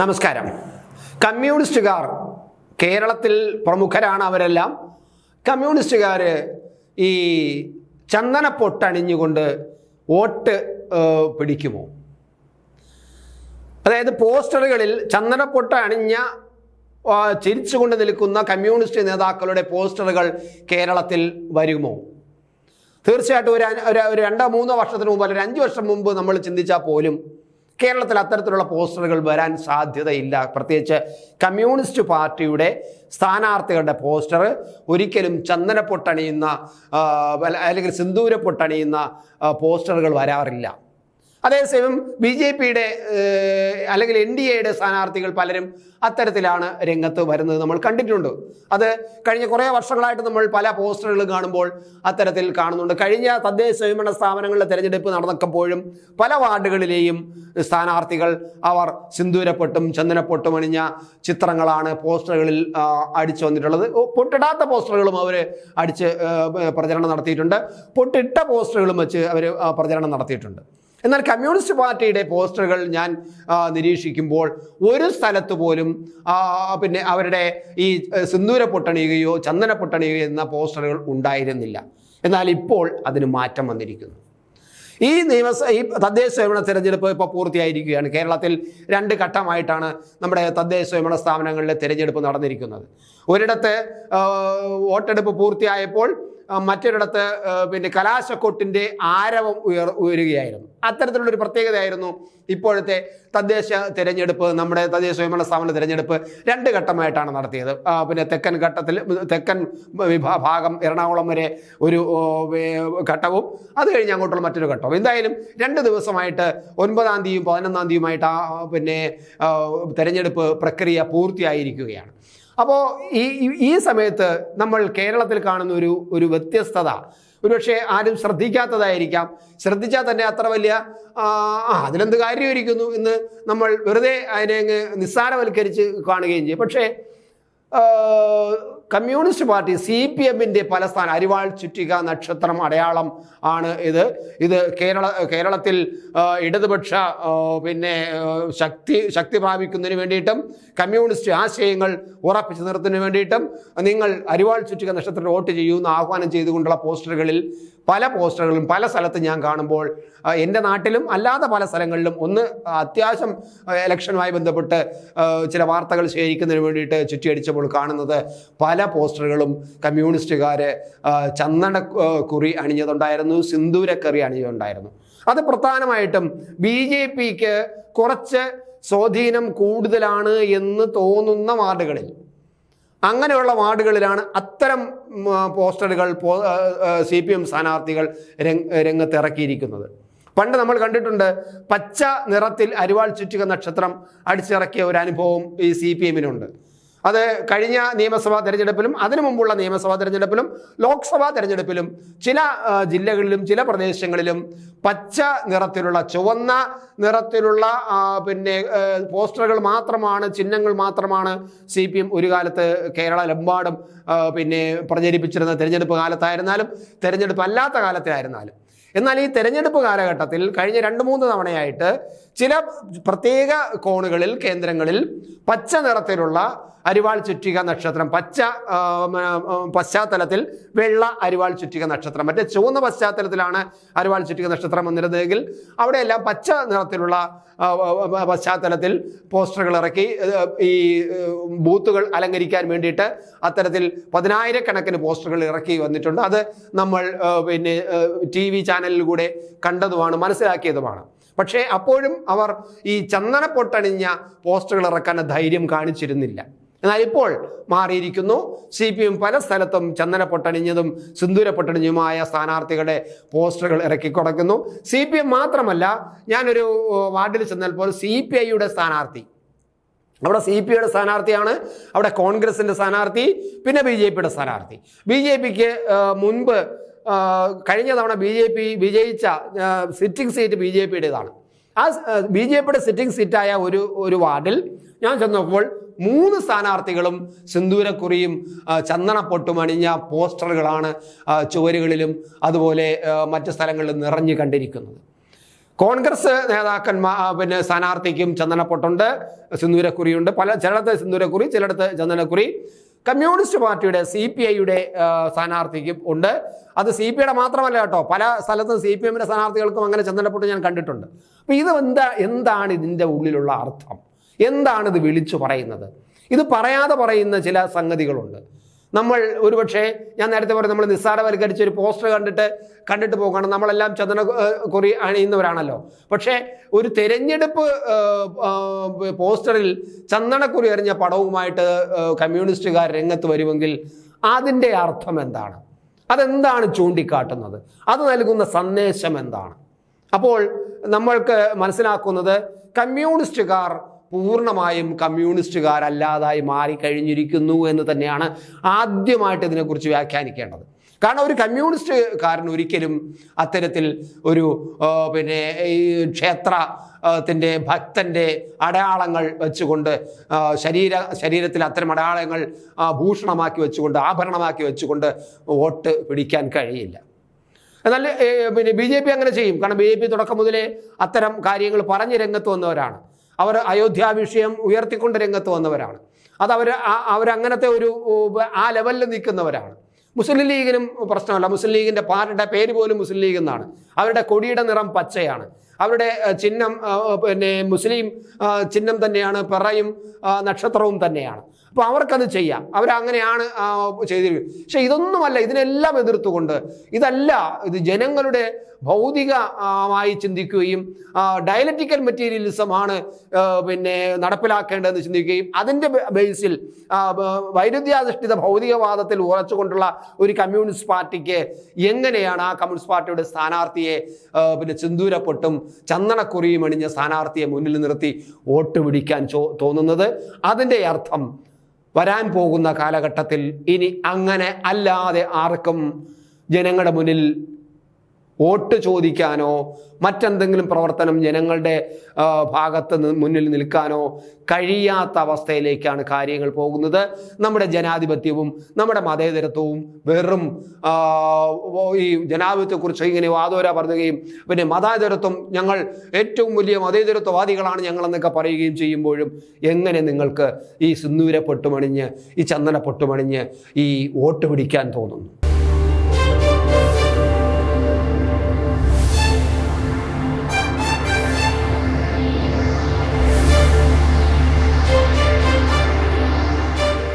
നമസ്കാരം. കമ്മ്യൂണിസ്റ്റുകാർ കേരളത്തിൽ പ്രമുഖരാണ് അവരെല്ലാം. കമ്മ്യൂണിസ്റ്റുകാർ ഈ ചന്ദനപ്പൊട്ടണിഞ്ഞുകൊണ്ട് വോട്ട് പിടിക്കുമോ? അതായത് പോസ്റ്ററുകളിൽ ചന്ദനപ്പൊട്ട അണിഞ്ഞ ചിരിച്ചുകൊണ്ട് നിൽക്കുന്ന കമ്മ്യൂണിസ്റ്റ് നേതാക്കളുടെ പോസ്റ്ററുകൾ കേരളത്തിൽ വരുമോ? തീർച്ചയായിട്ടും ഒരു ഒരു രണ്ടോ മൂന്നോ വർഷത്തിന് മുമ്പ് അല്ലെങ്കിൽ അഞ്ച് വർഷം മുമ്പ് നമ്മൾ ചിന്തിച്ചാൽ പോലും കേരളത്തിൽ അത്തരത്തിലുള്ള പോസ്റ്ററുകൾ വരാൻ സാധ്യതയില്ല. പ്രത്യേകിച്ച് കമ്മ്യൂണിസ്റ്റ് പാർട്ടിയുടെ സ്ഥാനാർത്ഥികളുടെ പോസ്റ്റർ ഒരിക്കലും ചന്ദനപ്പൊട്ടണിയുന്ന പൊട്ടണിയുന്ന അല്ലെങ്കിൽ സിന്ദൂരപ്പൊട്ടണിയുന്ന പൊട്ടണിയുന്ന പോസ്റ്ററുകൾ വരാറില്ല. അതേസമയം ബി ജെ പിയുടെ അല്ലെങ്കിൽ എൻ ഡി എയുടെ സ്ഥാനാർത്ഥികൾ പലരും അത്തരത്തിലാണ് രംഗത്ത് വരുന്നത്. നമ്മൾ കണ്ടിട്ടുണ്ട്. അത് കഴിഞ്ഞ കുറേ വർഷങ്ങളായിട്ട് നമ്മൾ പല പോസ്റ്ററുകളും കാണുമ്പോൾ അത്തരത്തിൽ കാണുന്നുണ്ട്. കഴിഞ്ഞ തദ്ദേശ സ്വയംഭരണ സ്ഥാപനങ്ങളിലെ തെരഞ്ഞെടുപ്പ് നടന്നപ്പോഴും പല വാർഡുകളിലെയും സ്ഥാനാർത്ഥികൾ അവർ സിന്ദൂരപ്പൊട്ടും ചന്ദനപ്പൊട്ടും അണിഞ്ഞ ചിത്രങ്ങളാണ് പോസ്റ്ററുകളിൽ അടിച്ചു വന്നിട്ടുള്ളത്. പൊട്ടിടാത്ത പോസ്റ്ററുകളും അവർ അടിച്ച് പ്രചരണം നടത്തിയിട്ടുണ്ട്. പൊട്ടിട്ട പോസ്റ്ററുകളും വെച്ച് അവർ പ്രചരണം നടത്തിയിട്ടുണ്ട്. എന്നാൽ കമ്മ്യൂണിസ്റ്റ് പാർട്ടിയുടെ പോസ്റ്ററുകൾ ഞാൻ നിരീക്ഷിക്കുമ്പോൾ ഒരു സ്ഥലത്ത് പോലും പിന്നെ അവരുടെ ഈ സിന്ദൂര പൊട്ടണിയുകയോ ചന്ദന പൊട്ടണിയുകയോ എന്ന പോസ്റ്ററുകൾ ഉണ്ടായിരുന്നില്ല. എന്നാൽ ഇപ്പോൾ അതിന് മാറ്റം വന്നിരിക്കുന്നു. ഈ നിയമസ ഈ തദ്ദേശ സ്വയംഭരണ തിരഞ്ഞെടുപ്പ് ഇപ്പോൾ പൂർത്തിയായിരിക്കുകയാണ്. കേരളത്തിൽ രണ്ട് ഘട്ടമായിട്ടാണ് നമ്മുടെ തദ്ദേശ സ്വയംഭരണ സ്ഥാപനങ്ങളിലെ തിരഞ്ഞെടുപ്പ് നടന്നിരിക്കുന്നത്. ഒരിടത്ത് വോട്ടെടുപ്പ് പൂർത്തിയായപ്പോൾ മറ്റൊരിടത്ത് പിന്നെ കലാശക്കൊട്ടിന്റെ ആരവം ഉയർ ഉയരുകയായിരുന്നു. അത്തരത്തിലുള്ളൊരു പ്രത്യേകതയായിരുന്നു ഇപ്പോഴത്തെ തദ്ദേശ തിരഞ്ഞെടുപ്പ് നമ്മുടെ തദ്ദേശ സ്വയംഭരണ സ്ഥാപന തിരഞ്ഞെടുപ്പ് രണ്ട് ഘട്ടമായിട്ടാണ് നടത്തിയത്. പിന്നെ തെക്കൻ ഘട്ടത്തിൽ തെക്കൻ ഭാഗം എറണാകുളം വരെ ഒരു ഘട്ടവും അത് കഴിഞ്ഞ് അങ്ങോട്ടുള്ള മറ്റൊരു ഘട്ടവും. എന്തായാലും രണ്ട് ദിവസമായിട്ട് ഒൻപതാം തീയതിയും പതിനൊന്നാം തീയതിയുമായിട്ട് ആ പിന്നെ തെരഞ്ഞെടുപ്പ് പ്രക്രിയ പൂർത്തിയായിരിക്കുകയാണ്. അപ്പോൾ ഈ ഈ- സമയത്ത് നമ്മൾ കേരളത്തിൽ കാണുന്ന ഒരു ഒരു വ്യത്യസ്തത. ഒരുപക്ഷെ ആരും ശ്രദ്ധിക്കാത്തതായിരിക്കാം. ശ്രദ്ധിച്ചാൽ തന്നെ അത്ര വലിയ ആ അതിലെന്ത് കാര്യമായിരിക്കുന്നു എന്ന് നമ്മൾ വെറുതെ അതിനെ നിസ്സാരവൽക്കരിച്ച് കാണുകയും ചെയ്യും. പക്ഷേ കമ്മ്യൂണിസ്റ്റ് പാർട്ടി സി പി എമ്മിന്റെ പല സ്ഥാനം അരിവാൾ ചുറ്റിക നക്ഷത്രം അടയാളം ആണ് ഇത്. ഇത് കേരള കേരളത്തിൽ ഇടതുപക്ഷ പിന്നെ ശക്തി ശക്തി പ്രാപിക്കുന്നതിന് വേണ്ടിയിട്ടും കമ്മ്യൂണിസ്റ്റ് ആശയങ്ങൾ ഉറപ്പിച്ചു നിർത്തുന്നതിന് വേണ്ടിയിട്ടും നിങ്ങൾ അരിവാൾ ചുറ്റിക നക്ഷത്രത്തിൽ വോട്ട് ചെയ്യൂ എന്ന് ആഹ്വാനം ചെയ്തുകൊണ്ടുള്ള പോസ്റ്ററുകളിൽ പല പോസ്റ്ററുകളും പല സ്ഥലത്തും ഞാൻ കാണുമ്പോൾ എന്റെ നാട്ടിലും അല്ലാതെ പല സ്ഥലങ്ങളിലും ഒന്ന് അത്യാവശ്യം ഇലക്ഷനുമായി ബന്ധപ്പെട്ട് ചില വാർത്തകൾ ശേഖരിക്കുന്നതിന് വേണ്ടിയിട്ട് ചുറ്റിയടിച്ചപ്പോൾ കാണുന്നത് പല പോസ്റ്ററുകളും കമ്മ്യൂണിസ്റ്റുകാർ ചന്ദന കുറി അണിഞ്ഞതുണ്ടായിരുന്നു സിന്ദൂരക്കറി അണിഞ്ഞതുണ്ടായിരുന്നു. അത് പ്രധാനമായിട്ടും ബി ജെ പിക്ക് കുറച്ച് സ്വാധീനം കൂടുതലാണ് എന്ന് തോന്നുന്ന വാർഡുകളിൽ. അങ്ങനെയുള്ള വാർഡുകളിലാണ് അത്തരം പോസ്റ്ററുകൾ സി പി എം സ്ഥാനാർത്ഥികൾ രംഗ രംഗത്തിറക്കിയിരിക്കുന്നത്. പണ്ട് നമ്മൾ കണ്ടിട്ടുണ്ട് പച്ച നിറത്തിൽ അരിവാൾ ചുറ്റുക നക്ഷത്രം അടിച്ചിറക്കിയ ഒരു അനുഭവം ഈ സി പി എമ്മിനുണ്ട്. അത് കഴിഞ്ഞ നിയമസഭാ തെരഞ്ഞെടുപ്പിലും അതിനു മുമ്പുള്ള നിയമസഭാ തെരഞ്ഞെടുപ്പിലും ലോക്സഭാ തെരഞ്ഞെടുപ്പിലും ചില ജില്ലകളിലും ചില പ്രദേശങ്ങളിലും പച്ച നിറത്തിലുള്ള ചുവന്ന നിറത്തിലുള്ള പിന്നെ പോസ്റ്ററുകൾ മാത്രമാണ് ചിഹ്നങ്ങൾ മാത്രമാണ് സി പി എം ഒരു കാലത്ത് കേരളമെമ്പാടും പിന്നെ പ്രചരിപ്പിച്ചിരുന്ന തിരഞ്ഞെടുപ്പ് കാലത്തായിരുന്നാലും തിരഞ്ഞെടുപ്പ് അല്ലാത്ത കാലത്തായിരുന്നാലും. എന്നാൽ ഈ തെരഞ്ഞെടുപ്പ് കാലഘട്ടത്തിൽ കഴിഞ്ഞ രണ്ട് മൂന്ന് തവണയായിട്ട് ചില പ്രത്യേക കോണുകളിൽ കേന്ദ്രങ്ങളിൽ പച്ച നിറത്തിലുള്ള അരിവാൾ ചുറ്റിക നക്ഷത്രം പച്ച പശ്ചാത്തലത്തിൽ വെള്ള അരിവാൾ ചുറ്റിക നക്ഷത്രം മറ്റേ ചുവന്ന പശ്ചാത്തലത്തിലാണ് അരിവാൾ ചുറ്റിക നക്ഷത്രം വന്നിരുന്നതെങ്കിൽ അവിടെയെല്ലാം പച്ച നിറത്തിലുള്ള പശ്ചാത്തലത്തിൽ പോസ്റ്ററുകൾ ഇറക്കി ഈ ബൂത്തുകൾ അലങ്കരിക്കാൻ വേണ്ടിയിട്ട് അത്തരത്തിൽ പതിനായിരക്കണക്കിന് പോസ്റ്ററുകൾ ഇറക്കി വന്നിട്ടുണ്ട്. അത് നമ്മൾ പിന്നെ ടി വി ചാനലിലൂടെ കണ്ടതുമാണ് മനസ്സിലാക്കിയതുമാണ്. പക്ഷേ അപ്പോഴും അവർ ഈ ചന്ദന പൊട്ടണിഞ്ഞ പോസ്റ്ററുകൾ ഇറക്കാൻ ധൈര്യം കാണിച്ചിരുന്നില്ല. എന്നാൽ ഇപ്പോൾ മാറിയിരിക്കുന്നു. സി പി എം പല സ്ഥലത്തും ചന്ദന പൊട്ടണിഞ്ഞതും സിന്ദൂര പൊട്ടണിഞ്ഞതുമായ സ്ഥാനാർത്ഥികളുടെ പോസ്റ്ററുകൾ ഇറക്കി കൊടുക്കുന്നു. സി പി എം മാത്രമല്ല ഞാനൊരു വാർഡിൽ ചെന്നാൽ പോലും സി പി ഐയുടെ സ്ഥാനാർത്ഥി. അവിടെ സി പി ഐയുടെ സ്ഥാനാർത്ഥിയാണ് അവിടെ കോൺഗ്രസിന്റെ സ്ഥാനാർത്ഥി പിന്നെ ബി ജെ പിയുടെ സ്ഥാനാർത്ഥി. ബി ജെ പിക്ക് മുൻപ് കഴിഞ്ഞ തവണ ബി ജെ പി വിജയിച്ച സിറ്റിംഗ് സീറ്റ് ബി ജെ പിയുടേതാണ്. ആ ബി ജെ പിയുടെ സിറ്റിംഗ് സീറ്റായ ഒരു ഒരു വാർഡിൽ ഞാൻ ചെന്നപ്പോൾ മൂന്ന് സ്ഥാനാർത്ഥികളും സിന്ദൂരക്കുറിയും ചന്ദനപ്പൊട്ടും അണിഞ്ഞ പോസ്റ്ററുകളാണ് ചുവരുകളിലും അതുപോലെ മറ്റു സ്ഥലങ്ങളിലും നിറഞ്ഞു കണ്ടിരിക്കുന്നത്. കോൺഗ്രസ് നേതാക്കന്മാർ പിന്നെ സ്ഥാനാർത്ഥിക്കും ചന്ദനപ്പൊട്ടുണ്ട് സിന്ദൂരക്കുറിയുണ്ട്. പല ചിലയിടത്ത് സിന്ദൂരക്കുറി ചിലയിടത്ത് ചന്ദനക്കുറി. കമ്മ്യൂണിസ്റ്റ് പാർട്ടിയുടെ സി പി ഐയുടെ സ്ഥാനാർത്ഥിക്കും ഉണ്ട്. അത് സി പി ഐയുടെ മാത്രമല്ല കേട്ടോ. പല സ്ഥലത്തും സി പി എമ്മിന്റെ സ്ഥാനാർത്ഥികൾക്കും അങ്ങനെ ചന്ദനപ്പെട്ട് ഞാൻ കണ്ടിട്ടുണ്ട്. അപ്പോൾ ഇത് എന്താ എന്താണ് ഇതിന്റെ ഉള്ളിലുള്ള അർത്ഥം? എന്താണ് ഇത് വിളിച്ചു പറയുന്നത്? ഇത് പറയാതെ പറയുന്ന ചില സംഗതികളുണ്ട്. നമ്മൾ ഒരുപക്ഷെ ഞാൻ നേരത്തെ പറഞ്ഞു നമ്മൾ നിസ്സാരവൽക്കരിച്ച ഒരു പോസ്റ്റർ കണ്ടിട്ട് കണ്ടിട്ട് പോകണം നമ്മളെല്ലാം ചന്ദന കുറി അണിയുന്നവരാണല്ലോ. പക്ഷേ ഒരു തെരഞ്ഞെടുപ്പ് പോസ്റ്ററിൽ ചന്ദനക്കുറി എറിഞ്ഞ പടവുമായിട്ട് കമ്മ്യൂണിസ്റ്റുകാർ രംഗത്ത് വരുമെങ്കിൽ അതിന്റെ അർത്ഥം എന്താണ്? അതെന്താണ് ചൂണ്ടിക്കാട്ടുന്നത്? അത് നൽകുന്ന സന്ദേശം എന്താണ്? അപ്പോൾ നമ്മൾക്ക് മനസ്സിലാക്കുന്നത് കമ്മ്യൂണിസ്റ്റുകാർ പൂർണമായും കമ്മ്യൂണിസ്റ്റുകാരല്ലാതായി മാറിക്കഴിഞ്ഞിരിക്കുന്നു എന്ന് തന്നെയാണ് ആദ്യമായിട്ട് ഇതിനെക്കുറിച്ച് വ്യാഖ്യാനിക്കേണ്ടത്. കാരണം ഒരു കമ്മ്യൂണിസ്റ്റുകാരൻ ഒരിക്കലും അത്തരത്തിൽ ഒരു പിന്നെ ഈ ക്ഷേത്ര ത്തിന്റെ ഭക്തന്റെ അടയാളങ്ങൾ വെച്ചുകൊണ്ട് ശരീര ശരീരത്തിൽ അത്തരം അടയാളങ്ങൾ ഭൂഷണമാക്കി വെച്ചുകൊണ്ട് ആഭരണമാക്കി വെച്ചുകൊണ്ട് വോട്ട് പിടിക്കാൻ കഴിയില്ല. എന്നാൽ പിന്നെ ബി ജെ പി അങ്ങനെ ചെയ്യും. കാരണം ബി ജെ പി തുടക്കം മുതലേ അത്തരം കാര്യങ്ങൾ പറഞ്ഞ് രംഗത്ത് വന്നവരാണ്. അവർ അയോധ്യ വിഷയം ഉയർത്തിക്കൊണ്ട് രംഗത്ത് വന്നവരാണ്. അത് അവർ അവരങ്ങനത്തെ ഒരു ആ ലെവലിൽ നിൽക്കുന്നവരാണ്. മുസ്ലിം ലീഗിനും പ്രശ്നമല്ല. മുസ്ലിം ലീഗിന്റെ പാർട്ടിയുടെ പേര് പോലും മുസ്ലിം ലീഗ് എന്നാണ്. അവരുടെ കൊടിയുടെ നിറം പച്ചയാണ്. അവരുടെ ചിഹ്നം പിന്നെ മുസ്ലിം ചിഹ്നം തന്നെയാണ്. പിറയും നക്ഷത്രവും തന്നെയാണ്. അപ്പോൾ അവർക്കത് ചെയ്യാം. അവരങ്ങനെയാണ് ചെയ്തിരിക്കുന്നത് പക്ഷേ ഇതൊന്നുമല്ല ഇതിനെല്ലാം എതിർത്തുകൊണ്ട് ഇതല്ല ഇത് ജനങ്ങളുടെ ഭൗതികമായി ചിന്തിക്കുകയും ഡയലറ്റിക്കൽ മെറ്റീരിയലിസം ആണ് പിന്നെ നടപ്പിലാക്കേണ്ടതെന്ന് ചിന്തിക്കുകയും അതിന്റെ ബേസിൽ വൈരുദ്ധ്യാധിഷ്ഠിത ഭൗതികവാദത്തിൽ ഉറച്ചുകൊണ്ടുള്ള ഒരു കമ്മ്യൂണിസ്റ്റ് പാർട്ടിക്ക് എങ്ങനെയാണ് ആ കമ്മ്യൂണിസ്റ്റ് പാർട്ടിയുടെ സ്ഥാനാർത്ഥിയെ പിന്നെ ചിന്തൂരപ്പൊട്ടും ചന്ദനക്കുറിയും അണിഞ്ഞ സ്ഥാനാർത്ഥിയെ മുന്നിൽ നിർത്തി വോട്ട് പിടിക്കാൻ ചോ തോന്നുന്നത്? അതിന്റെ അർത്ഥം വരാൻ പോകുന്ന കാലഘട്ടത്തിൽ ഇനി അങ്ങനെ അല്ലാതെ ആർക്കും ജനങ്ങളുടെ മുന്നിൽ വോട്ട് ചോദിക്കാനോ മറ്റെന്തെങ്കിലും പ്രവർത്തനം ജനങ്ങളുടെ ഭാഗത്ത് മുന്നിൽ നിൽക്കാനോ കഴിയാത്ത അവസ്ഥയിലേക്കാണ് കാര്യങ്ങൾ പോകുന്നത്. നമ്മുടെ ജനാധിപത്യവും നമ്മുടെ മതേതരത്വവും വെറും ഈ ജനാധിപത്യത്തെക്കുറിച്ച് ഇങ്ങനെ വാദോര പറയുകയും പിന്നെ മതേതരത്വം ഞങ്ങൾ ഏറ്റവും വലിയ മതേതരത്വവാദികളാണ് ഞങ്ങളെന്നൊക്കെ പറയുകയും ചെയ്യുമ്പോഴും എങ്ങനെ നിങ്ങൾക്ക് ഈ സിന്ദൂര പൊട്ടുമണിഞ്ഞ് ഈ ചന്ദന പൊട്ടുമണിഞ്ഞ് ഈ വോട്ട് പിടിക്കാൻ തോന്നുന്നു?